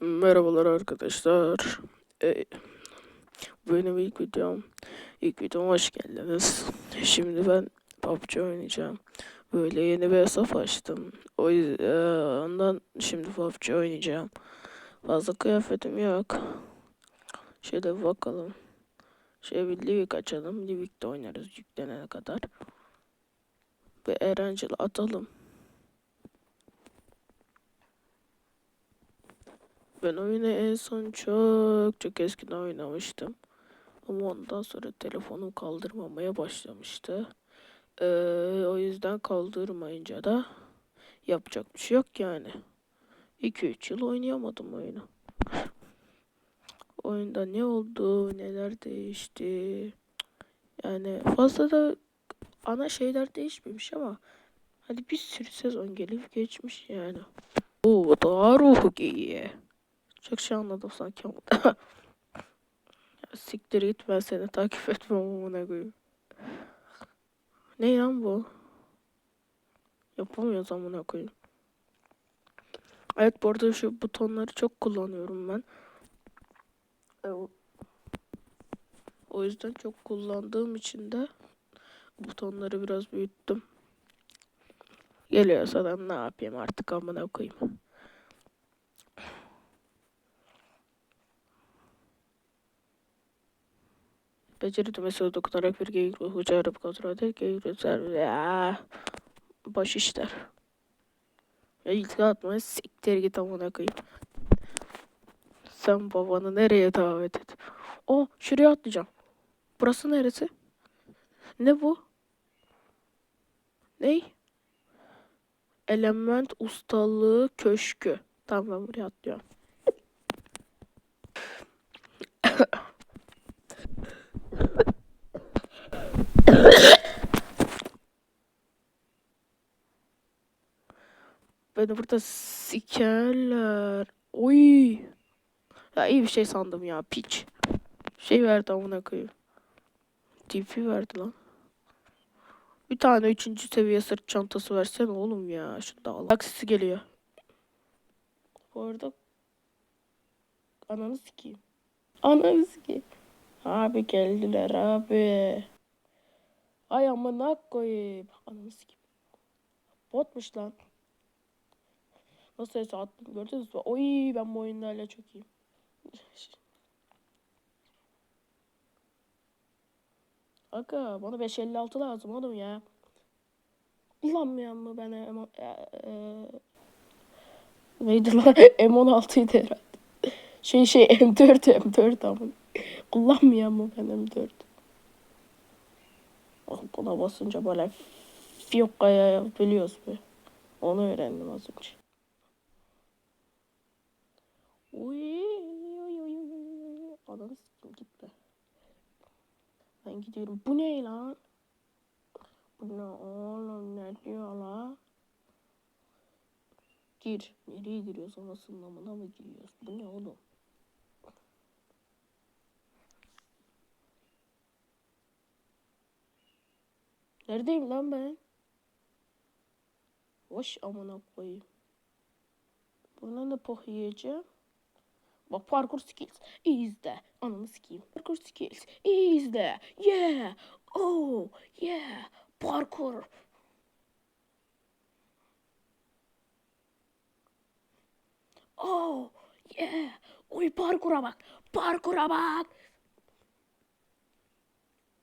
Merhabalar arkadaşlar. Ee, benim ilk videom. İlk videoma hoş geldiniz. Şimdi ben PUBG oynayacağım. Böyle yeni bir hesap açtım. O yüzden şimdi PUBG oynayacağım. Fazla kıyafetim yok. Şöyle bakalım. Şöyle bir Livik açalım. Livik'te oynarız yüklenene kadar. Ve Erencil'i atalım. Ben oyunu en son çok çok eskiden oynamıştım. Ama ondan sonra telefonum kaldırmamaya başlamıştı. Ee, o yüzden kaldırmayınca da yapacak bir şey yok yani. 2-3 yıl oynayamadım oyunu. Oyunda ne oldu, neler değişti. Yani fazla da ana şeyler değişmemiş ama hadi bir sürü sezon gelip geçmiş yani. Oo daha ruhu iyi. Çok şey anladım sanki ama. Siktir git ben seni takip etmem amına koyayım. Ne lan bu? Yapamıyoruz amına koyayım. Evet bu arada şu butonları çok kullanıyorum ben. E, O yüzden çok kullandığım için de butonları biraz büyüttüm. Geliyorsa da ne yapayım artık amına koyayım. Beceri düğmesine dokunarak bir geyik ruhu çağırıp kontrol eder. Geyik ruhu ya. Boş işler. Ya ilk atma siktir git amına koyayım. Sen babanı nereye davet et? O şuraya atlayacağım. Burası neresi? Ne bu? Ney? Element ustalığı köşkü. Tamam ben buraya atlıyorum. Beni burada sikerler. Oy. Ya iyi bir şey sandım ya piç. Şey verdi amına koyayım. TP verdi lan. Bir tane üçüncü seviye sırt çantası versene oğlum ya. Şunu da al. Aksisi geliyor. Bu arada ananı sikeyim. Ananı sikeyim. Abi geldiler abi. Ay amına koyayım. Ananı sikeyim. Botmuş lan. Nasıl hesap attım gördünüz mü? Oy ben bu oyunlarla çok iyiyim. Aga bana 556 lazım oğlum ya. Kullanmayan mı ben M e, e, neydi lan? M16'ydı herhalde. Şey şey M4 M4 ama. Kullanmayan mı ben M4? Buna basınca böyle fiyokkaya biliyoruz be. Onu öğrendim az önce. Uy, uy, uy, uy. Ananı sikim gitme. Ben gidiyorum. Bu ne lan? Bu ne oğlum ne diyor la? Gir. Nereye giriyoruz? Anasının amına mı giriyoruz? Bu ne oğlum? Neredeyim lan ben? Hoş amına koyayım. Buradan da poh yiyeceğim. Bak parkur skills. İzle. Ananı sikeyim. Parkur skills. İzle. Yeah. Oh. Yeah. Parkur. Oh. Yeah. Oy parkura bak. Parkura bak.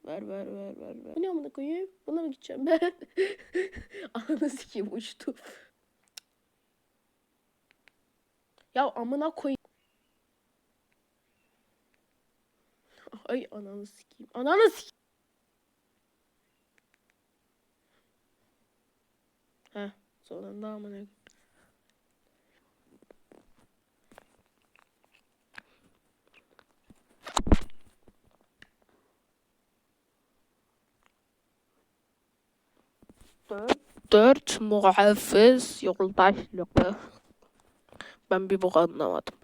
Ver ver ver ver ver. Bu ne amına koyayım? Buna mı gideceğim ben? Ananı sikeyim uçtu. Ya amına koyayım. Ay ananı sikeyim. Ananı sikeyim. Heh sonunda amına koyayım. Dört, dört muhafız yoldaşlığı. Ben bir bok anlamadım.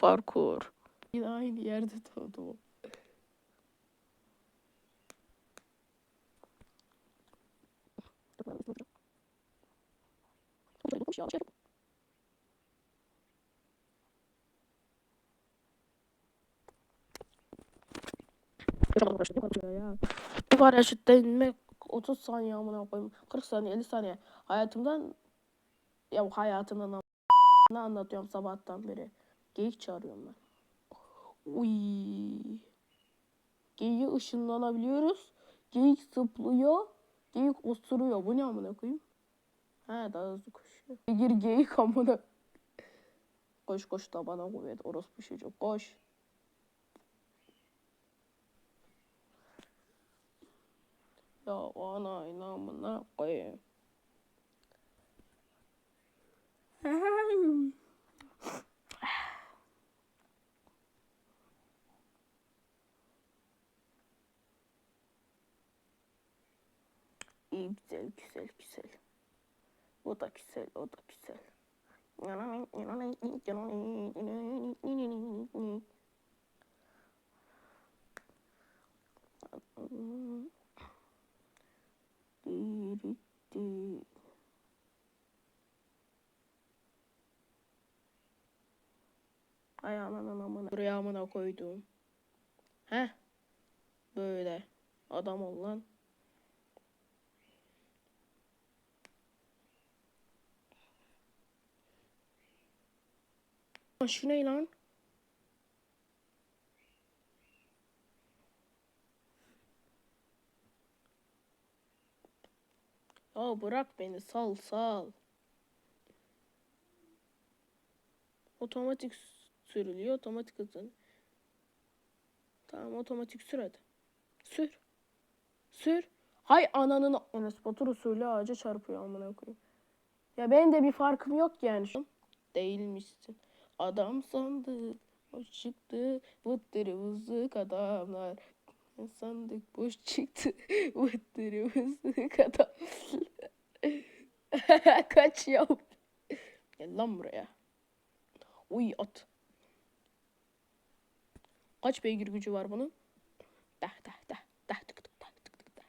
Parkur. Yine aynı yerde doğdum. ya. Bir paraşütle inmek 30 saniye amına koyayım. 40 saniye 50 saniye. Hayatımdan ya hayatımdan am- ne anlatıyorum sabahtan beri. Geyik çağırıyorum ben. Uy. Geyiği ışınlanabiliyoruz. Geyik zıplıyor. Geyik osuruyor. Bu ne amına koyayım? He daha hızlı koşuyor. Gir geyik amına. Koş koş da bana kuvvet. Orospu çocuk koş. Ya ana inamına koyayım. İyi güzel güzel güzel. O da güzel o da güzel. Ay aman aman. Buraya amına koydum. Heh. Böyle. Adam ol. Lan Şu ne lan? Ya bırak beni sal sal. Otomatik sürülüyor. Otomatik hızın. Tamam otomatik sür hadi. Sür. Sür. Hay ananın Enes Batur usulü ağaca çarpıyor amına koyayım. Ya benim de bir farkım yok yani. şu- Değilmişsin. Adam sandık. Boş çıktı. Vıttırı vızlık adamlar. Sandık boş çıktı. Vıttırı vızlık adamlar. Kaç ya. Gel lan buraya. Uy at. Kaç beygir gücü var bunun? Dah dah dah dah tık tık dah tık tık dah.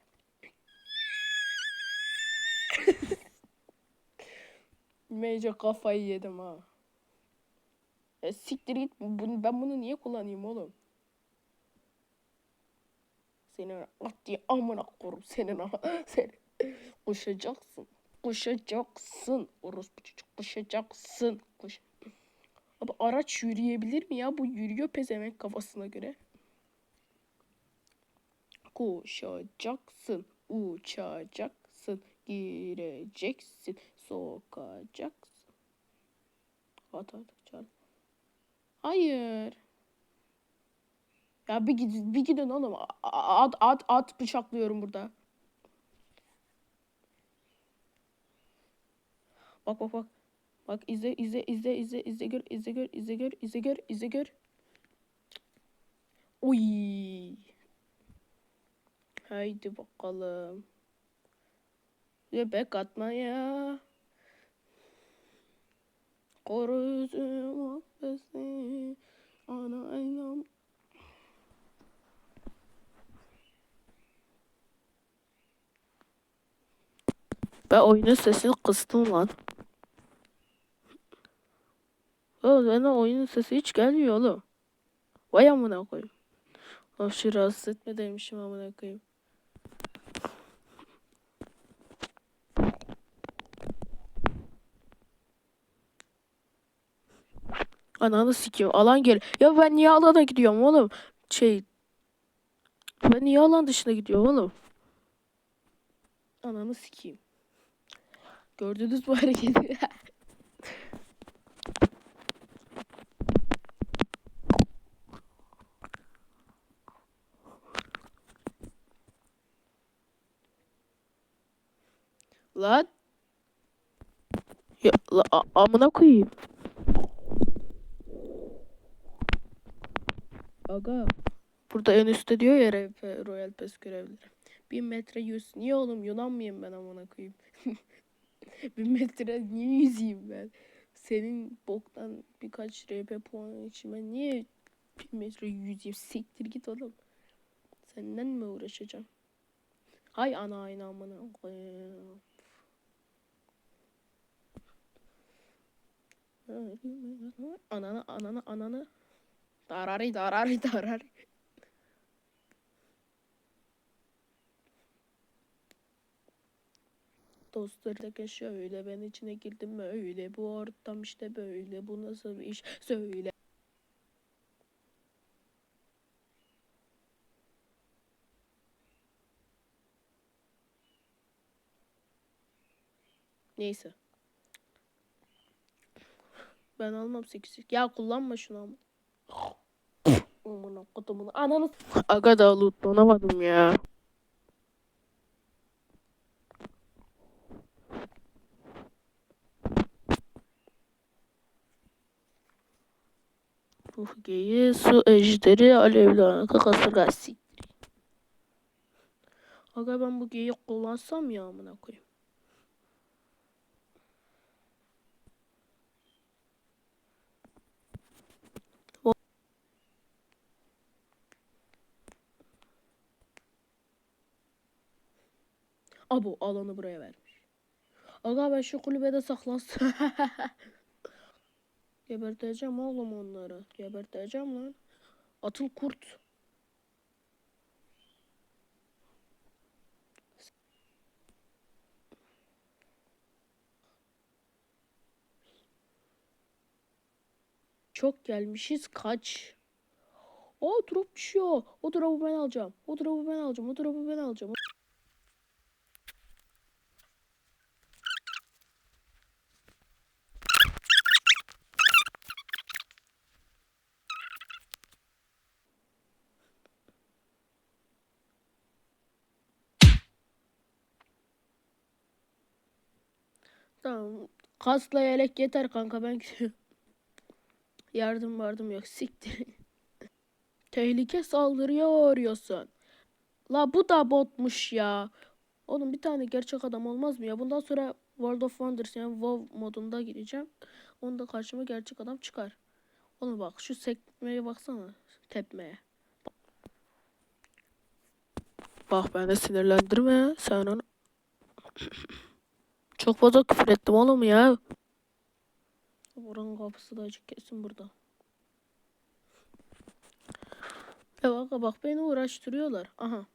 Mece kafayı yedim ha. Ya siktir git. Ben bunu niye kullanayım oğlum? Senin at diye amına korum senin ha. Sen koşacaksın. Koşacaksın. Orospu çocuk koşacaksın. Koş. Abi araç yürüyebilir mi ya? Bu yürüyor pezevenk kafasına göre. Koşacaksın. Uçacaksın. Gireceksin. Sokacaksın. At at. Hayır. Ya bir gidin, bir gidin oğlum. At at at bıçaklıyorum burada. Bak bak bak. Bak izle izle izle izle izle gör izle gör izle gör izle gör izle gör. Oy. Haydi bakalım. Göbek atmaya. Koru yüzüm affetsin. Ana aynam. Ben oyunun sesini kıstım lan. Oğlum bana oyunun sesi hiç gelmiyor oğlum. Vay amına koyayım. Şu rahatsız etme demişim amına koyayım. Ananı sikiyor. Alan gel. Ya ben niye alana gidiyorum oğlum? Şey. Ben niye alan dışına gidiyorum oğlum? Ananı sikeyim. Gördünüz mü hareketi? Lan. Ya la, amına koyayım. Aga. Burada en üstte diyor ya RP, Royal Pass görevlileri. 1000 metre yüz. Niye oğlum Yunan mıyım ben amına koyayım? bin metre niye yüzeyim ben? Senin boktan birkaç RP puanı için ben niye bin metre yüzeyim? Siktir git oğlum. Senden mi uğraşacağım? Hay ana ayna amına koyayım. Anana anana anana. Darari darari darari. Dostları da şöyle ben içine girdim öyle bu ortam işte böyle bu nasıl bir iş söyle. Neyse. Ben almam 8. Ya kullanma şunu ama. Amına kodumun ananı. Aga da lootlanamadım ya. Ruh geyi, su ejderi, alevli anaka, kasırga siktir. Aga ben bu geyi kullansam ya amına koyayım. Abo alanı buraya vermiş. Aga ben şu kulübede saklansın. Geberteceğim oğlum onları. Geberteceğim lan. Atıl kurt. Çok gelmişiz kaç. O drop düşüyor. O drop'u ben alacağım. O drop'u ben alacağım. O drop'u ben alacağım. Tamam. Kasla yelek yeter kanka ben. Yardım vardım yok siktir. Tehlike saldırıyor arıyorsun. La bu da botmuş ya. Oğlum bir tane gerçek adam olmaz mı ya? Bundan sonra World of Wonders yani WoW modunda gireceğim. Onda karşıma gerçek adam çıkar. Oğlum bak şu sekmeye baksana. Tepmeye. Bak beni sinirlendirme. Sen onu... Çok fazla küfür ettim oğlum ya. Buranın kapısı da açık kesin burada. Ya bak bak beni uğraştırıyorlar. Aha.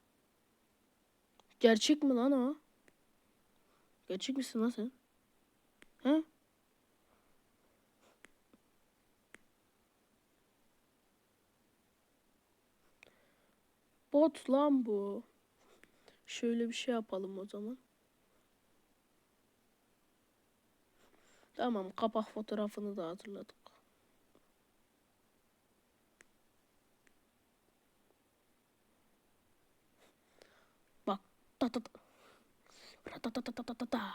Gerçek mi lan o? Gerçek misin lan sen? He? Bot lan bu. Şöyle bir şey yapalım o zaman. Tamam kapak fotoğrafını da hazırladık. Bak. Ta ta ta. Ra ta ta ta ta ta ta ta.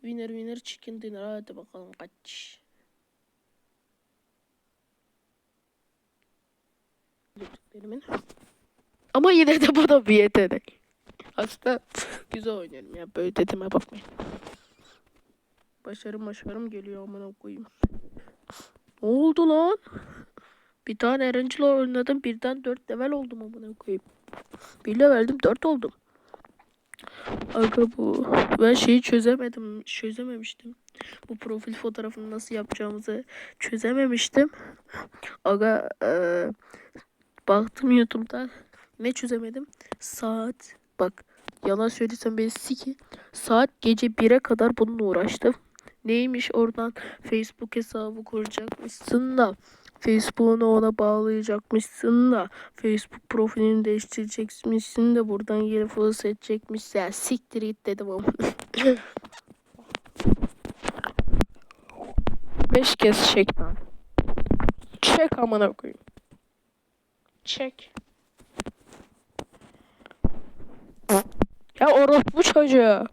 Winner winner chicken dinner. Hadi bakalım kaç. Ama yine de bu da bir yetenek. Aslında güzel oynuyorum ya. Böyle dediğime bakmayın. Başarım başarım geliyor amına koyayım. Ne oldu lan? Bir tane Erencil'le oynadım. Birden 4 level oldum amına koyayım. Bir leveldim 4 oldum. Aga bu. Ben şeyi çözemedim. Çözememiştim. Bu profil fotoğrafını nasıl yapacağımızı çözememiştim. Aga eee baktım YouTube'da. Ne çözemedim? Saat. Bak yalan söylesem beni siki. Saat gece 1'e kadar bununla uğraştım. Neymiş oradan Facebook hesabı kuracakmışsın da Facebook'unu ona bağlayacakmışsın da Facebook profilini değiştirecekmişsin de buradan yeri follow seçecekmişsin. Ya siktir git dedim ama. Beş kez çek lan. Çek amına koyayım. Çek. Ya orospu çocuğu.